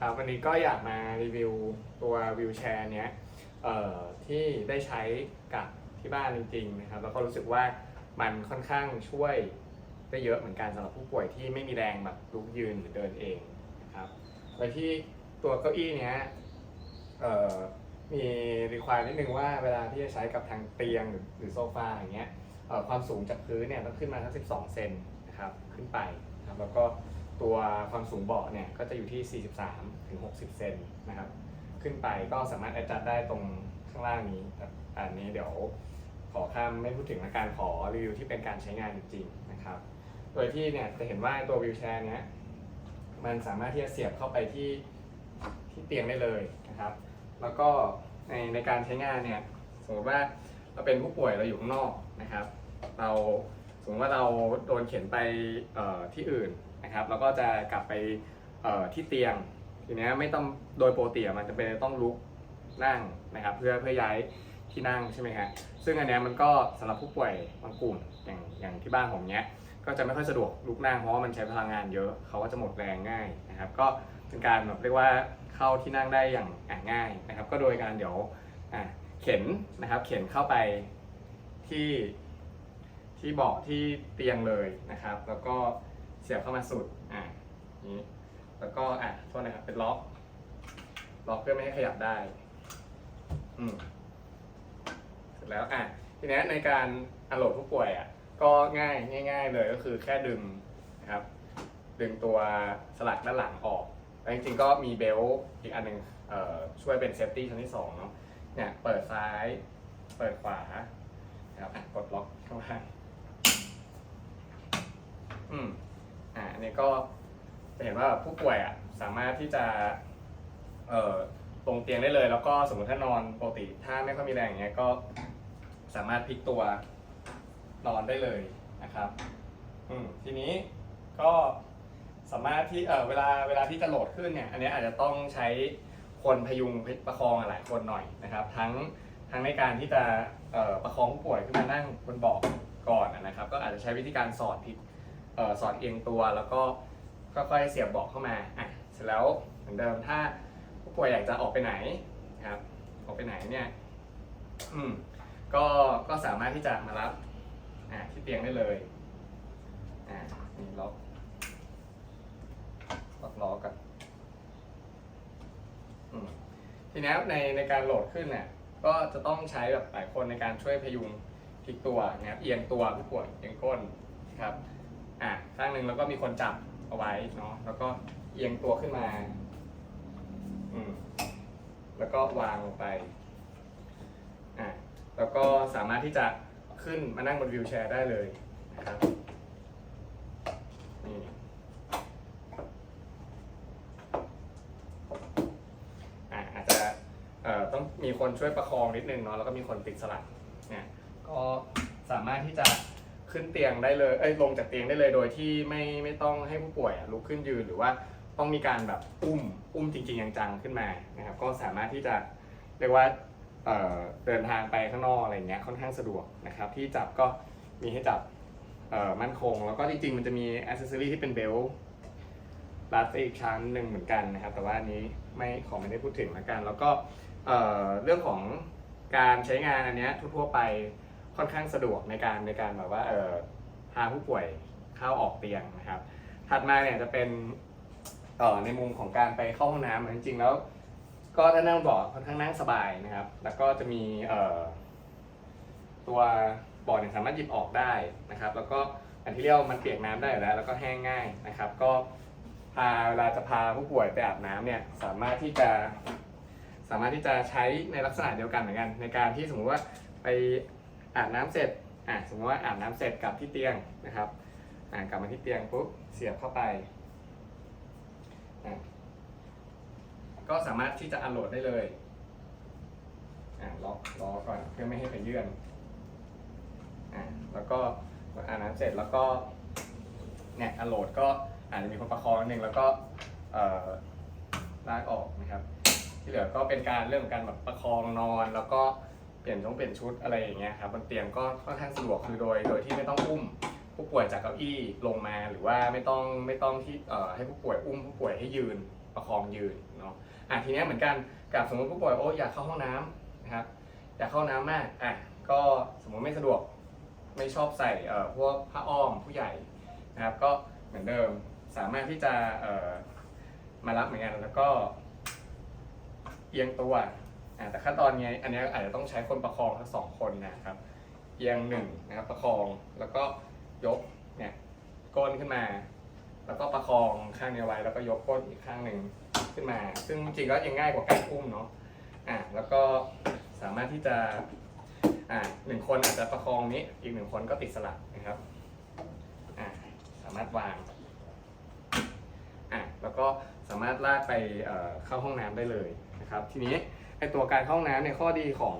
ครับวันนี้ก็อยากมารีวิวตัววิวแชร์เนี้ยที่ได้ใช้กับที่บ้านจริงๆนะครับแล้วก็รู้สึกว่ามันค่อนข้างช่วยได้เยอะเหมือนกันสำหรับผู้ป่วยที่ไม่มีแรงแบบลุกยืนหรือเดินเองนะครับโดยที่ตัวเก้าอี้เนี้ยมีรีควายนิดนึงว่าเวลาที่จะใช้กับทางเตียงหรือโซฟาอย่างเงี้ยความสูงจากพื้นเนี่ยต้องขึ้นมาทั้ง 12 เซนนะครับขึ้นไปครับแล้วก็ ตัวความสูงเบาะเนี่ยก็จะอยู่ที่ 43 ถึง 60 เซนนะครับ ขึ้นไปก็สามารถแอดจัดได้ตรงข้างล่างนี้แต่อันนี้เดี๋ยวขอข้ามไม่พูดถึงละการขอรีวิวที่เป็นการใช้งานจริงๆนะครับ โดยที่เนี่ยจะเห็นว่าตัววิวแชร์เนี้ยมันสามารถที่จะเสียบเข้าไปที่ที่เตียงได้เลยนะครับ แล้วก็ในในการใช้งานเนี่ยสมมติว่าเราเป็นผู้ป่วยเราอยู่ข้างนอกนะครับ เราสมมติว่าเราโดนเข็นไปที่อื่น นะครับเราก็จะกลับไปที่เตียงทีเนี้ยไม่ต้องโดยโปกติอะมันจะเป็นต้องลุกนั่งนะครับ เพื่อเพื่อย้ายที่นั่งใช่ไหมฮะซึ่งอันเนี้ยมันก็สำหรับผู้ป่วยบางกลุ่มอย่างอย่างที่บ้านผมเนี้ยก็จะไม่ค่อยสะดวกลุกนั่งเพราะว่ามันใช้พลังงานเยอะเขาก็จะหมดแรงง่ายนะครับ ก็เป็นการแบบเรียกว่าเข้าที่นั่งได้อย่างง่ายนะครับ ก็โดยการเดี๋ยวเข็นนะครับ เข็นเข้าไปที่ที่เบาะที่เตียงเลยนะครับ แล้วก็ เสียบเข้ามาสุดอะนี้แล้วก็อะโทษนะครับเป็นล็อกล็อกเพื่อไม่ให้ขยับได้อืมเสร็จแล้วอะทีนี้ในการอันโหลดผู้ป่วยอะก็ง่ายง่าย ๆ เลยก็คือแค่ดึงนะครับ ดึงตัวสลักด้านหลังออกแล้วจริงๆก็มีเบลต์อีกอันหนึงเอ่อช่วยเป็นเซฟตี้ชั้นที่สองเนาะเนี่ยเปิดซ้ายเปิดขวานะครับกดล็อกข้างล่างอืม อะอันนี้ก็จะเห็นว่าผู้ป่วยอะสามารถที่จะเอ่อตรงเตียงได้เลย แล้วก็สมมติถ้านอนปกติถ้าไม่ค่อยมีแรงอย่างเงี้ยก็สามารถพลิกตัวนอนได้เลยนะครับอืมทีนี้ก็สามารถที่เออเวลาเวลาที่จะโหลดขึ้นเนี่ยอันนี้อาจจะต้องใช้คนพยุงประคองหลายคนหน่อยนะครับ ทั้งทั้งในการที่จะประคองผู้ป่วยขึ้นมานั่งบนเบาะก่อนนะครับ ก็อาจจะใช้วิธีการสอดพลิก ออสอดเอียงตัวแล้วก็ค่อยๆเสียบเบาะเข้ามาอะเสร็จแล้วเหมือนเดิมถ้าผู้ป่วยอยากจะออกไปไหนนะครับออกไปไหนเนี่ยอืมก็ก็สามารถที่จะมารับอะที่เตียงได้เลยอะนี่ล็อกล็อกล้อกันอืมทีนี้ในในการโหลดขึ้นเนี่ยก็จะต้องใช้แบบหลายคนในการช่วยพยุงพลิกตัวนะครับเอียงตัวผู้ป่วยเอียงก้นนะครับ ข้างหนึ่งแล้วก็มีคนจับเอาไว้เนาะแล้วก็เอียงตัวขึ้นมาอืมแล้วก็วางลงไปอะแล้วก็สามารถที่จะขึ้นมานั่งบนวิวแชร์ได้เลยนะครับนี่อะอาจจะเอ่อต้องมีคนช่วยประคองนิดนึงเนาะแล้วก็มีคนติดสลักเนี่ยก็สามารถที่จะ ขึ้นเตียงได้เลยเอ้ยลงจากเตียงได้เลยโดยที่ไม่ไม่ต้องให้ผู้ป่วยลุกขึ้นยืนหรือว่าต้องมีการแบบอุ้มอุ้มจริงๆจังๆขึ้นมานะครับก็สามารถที่จะเรียกว่าเเดินทางไปข้างนอกอะไรเงี้ยค่อนข้างสะดวกนะครับที่จับก็มีให้จับมั่นคง แล้วก็จริงๆมันจะมีอ c เซสซอรีที่เป็นเบลต์รัดอีกชั้นหนึ่งเหมือนกันนะครับ แต่ว่าอันนี้ไม่ขอไม่ได้พูดถึงละกัน แล้วก็เอ่อเรื่องของการใช้งานอันเนี้ยทั่วๆไป ค่อนข้างสะดวกในการในการแบบว่าเออพาผู้ป่วยเข้าออกเตียงนะครับ ถัดมาเนี่ยจะเป็นเอ่อในมุมของการไปเข้าห้องน้ำจริงๆแล้ว ก็ถ้านั่งเบาะค่อนข้างนั่งสบายนะครับ แล้วก็จะมีเอ่อตัวเบาะเนี่ยสามารถหยิบออกได้นะครับ แล้วก็อันที่เรียกว่ามันเปียกน้ำได้อยู่แล้ว แล้วก็แห้งง่ายนะครับ ก็พาเวลาจะพาผู้ป่วยไปอาบน้ำเนี่ยสามารถที่จะสามารถที่จะใช้ในลักษณะเดียวกันเหมือนกัน ในการที่สมมุติว่าไป อาบน้ำเสร็จอะสมมติว่าอาบน้ำเสร็จกลับที่เตียงนะครับอ่ากลับมาที่เตียงปุ๊บเสียบเข้าไปอะก็สามารถที่จะอันโหลดได้เลยอะล็อกล้อก่อนเพื่อไม่ให้ไปเยื่อนอะแล้วก็อาบน้ำเสร็จแล้วก็เนี่ยอันโหลดก็อาจจะมีคนประคองนิดนึงแล้วก็เอ่อลากออกนะครับ ที่เหลือก็เป็นการเรื่องของการแบบประคองนอนแล้วก็ ปลี่ยนชงเปลี่ยนชุดอะไรอย่างเงี้ยครับบนเตียงก็ค่อนข้างสะดวกคือโดย โดยที่ไม่ต้องอุ้มผู้ป่วยจากเก้าอี้ลงมาหรือว่าไม่ต้องไม่ต้องที่เอ่อให้ผู้ป่วยอุ้มผู้ป่วยให้ยืนประคองยืนเนาะอะทีเนี้ยเหมือนกันกับสมมติผู้ป่วยโอ้อยากเข้าห้องน้ำนะครับอยากเข้าห้องน้ำมากอะก็สมมติไม่สะดวกไม่ชอบใส่เอ่อพวกผ้าอ้อมผู้ใหญ่นะครับก็เหมือนเดิมสามารถที่จะเอ่อมารับเหมือนกันแล้วก็เอียงตัว อะแต่ขั้นตอนเนี้ยอันนี้อาจจะต้องใช้คนประคองทั้งสองคนนะครับเอียงหนึ่งนะครับประคองแล้วก็ยกเนี่ยก้นขึ้นมา แล้วก็ประคองข้างนี้ไว้แล้วก็ยกก้นอีกข้างหนึ่งขึ้นมา ซึ่งจริงๆก็ยังง่ายกว่าการอุ้มเนาะอะแล้วก็สามารถที่จะอะหนึ่งคนอาจจะประคองนี้อีกหนึ่งคนก็ติดสลักนะครับอะสามารถวางอะแล้วก็สามารถลากไปเอ่อเข้าห้องน้ำได้เลยนะครับ ทีนี้ ไอตัวการเข้าห้องน้ำเนี่ยข้อดีของ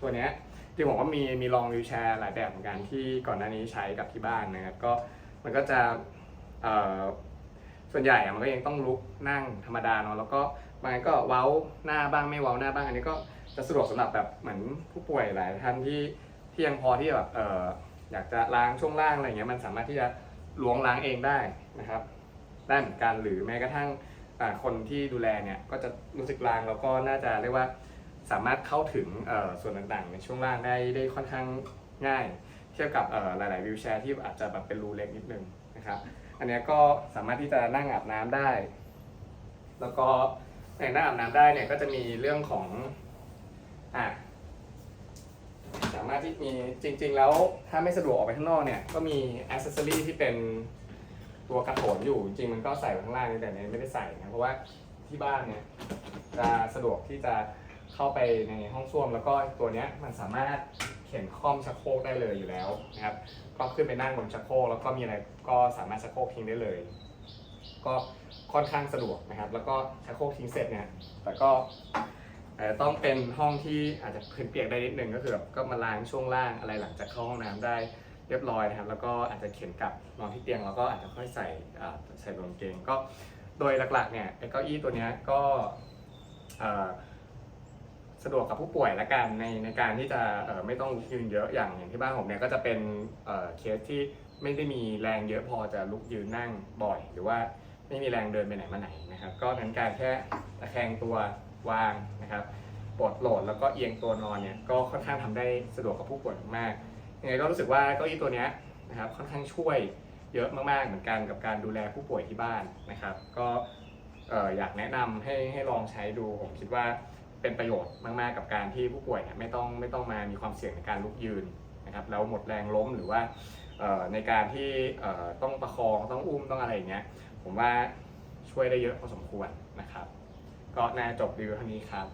ตัวเนี้ยที่ผมว่ามีมีลองวิวแชร์หลายแบบเหมือนกันที่ก่อนหน้านี้ใช้กับที่บ้านนะครับก็มันก็จะเอ่อส่วนใหญ่อะมันก็ยังต้องลุกนั่งธรรมดาเนาะแล้วก็บางอันก็เว้าหน้าบ้างไม่เว้าหน้าบ้างอันนี้ก็จะสะดวกสำหรับแบบเหมือนผู้ป่วยหลายท่านที่ที่ยังพอที่จะแบบเอออยากจะล้างช่วงล่างอะไรเงี้ยมันสามารถที่จะล้วงล้างเองได้นะครับได้เหมือนกันหรือแม้กระทั่งอ่าคนที่ดูแลเนี่ยก็จะรู้สึกล้างแล้วก็น่าจะเรียกว่า สามารถเข้าถึงส่วนต่างๆ ในช่วงล่างได้ได้ค่อนข้างง่าย เทียบกับหลายๆวิวแชร์ที่อาจจะแบบเป็นรูเล็กนิดนึงนะครับอันนี้ก็สามารถที่จะนั่งอาบน้ำได้ แล้วก็ในนั่งอาบน้ำได้เนี่ยก็จะมีเรื่องของอะสามารถที่มีจริง ๆ แล้วถ้าไม่สะดวกออกไปข้างนอกเนี่ยก็มีอ c เซสซอรีที่เป็นตัวกระโถนอยู่ จริงมันก็ใส่ข้างล่างนี่แต่เนี้ไม่ได้ใส่นะเพราะว่าที่บ้านเนี่ยจะสะดวกที่จะ เข้าไปในห้องส้วม แล้วก็ตัวเนี้ยมันสามารถเข็นคล่อมชักโครกได้เลยอยู่แล้วนะครับ ก็ขึ้นไปนั่งบนชักโครกแล้วก็มีอะไรก็สามารถชักโครกทิ้งได้เลย ก็ค่อนข้างสะดวกนะครับ แล้วก็ชักโครกทิ้งเสร็จเนี่ยแต่ก็ต้องเป็นห้องที่อาจจะพื้นเปียกได้นิดนึงก็คือแบบก็มาล้างช่วงล่างอะไรหลังจากเข้าห้องน้ำได้เรียบร้อยนะครับ แล้วก็อาจจะเข็นกลับนอนที่เตียงแล้วก็อาจจะค่อยใส่ใส่รองเกงก็โดยหลักๆเนี่ยไอ้เก้าอี้ตัวเนี้ยก็ สะดวกกับผู้ป่วยละกันในในการที่จะไม่ต้องลุกยืนเยอะอย่างอย่างที่บ้านผมเนี่ยก็จะเป็นเคสที่ไม่ได้มีแรงเยอะพอจะลุกยืนนั่งบ่อย หรือว่าไม่มีแรงเดินไปไหนมาไหนนะครับก็นั้นการแค่ตะแคงตัววางนะครับปลดโหลดแล้วก็เอียงตัวนอนเนี่ยก็ค่อนข้างทำได้สะดวกกับผู้ป่วยมากยังไงก็รู้สึกว่าเก้าอี้ตัวเนี้ยนะครับค่อนข้างช่วยเยอะมากๆเหมือนกันกับการดูแลผู้ป่วยที่บ้านนะครับ ก็เอ่ออยากแนะนำให้ให้ลองใช้ดูผมคิดว่า เป็นประโยชน์มาก ๆ กับการที่ผู้ป่วยเนี่ยไม่ต้องไม่ต้องมามีความเสี่ยงในการลุกยืนนะครับแล้วหมดแรงล้มหรือว่าในการที่ต้องประคองต้องอุ้มต้องอะไรอย่างเงี้ยผมว่าช่วยได้เยอะพอสมควรนะครับ ก็น่าจบรีวิวเท่านี้ครับ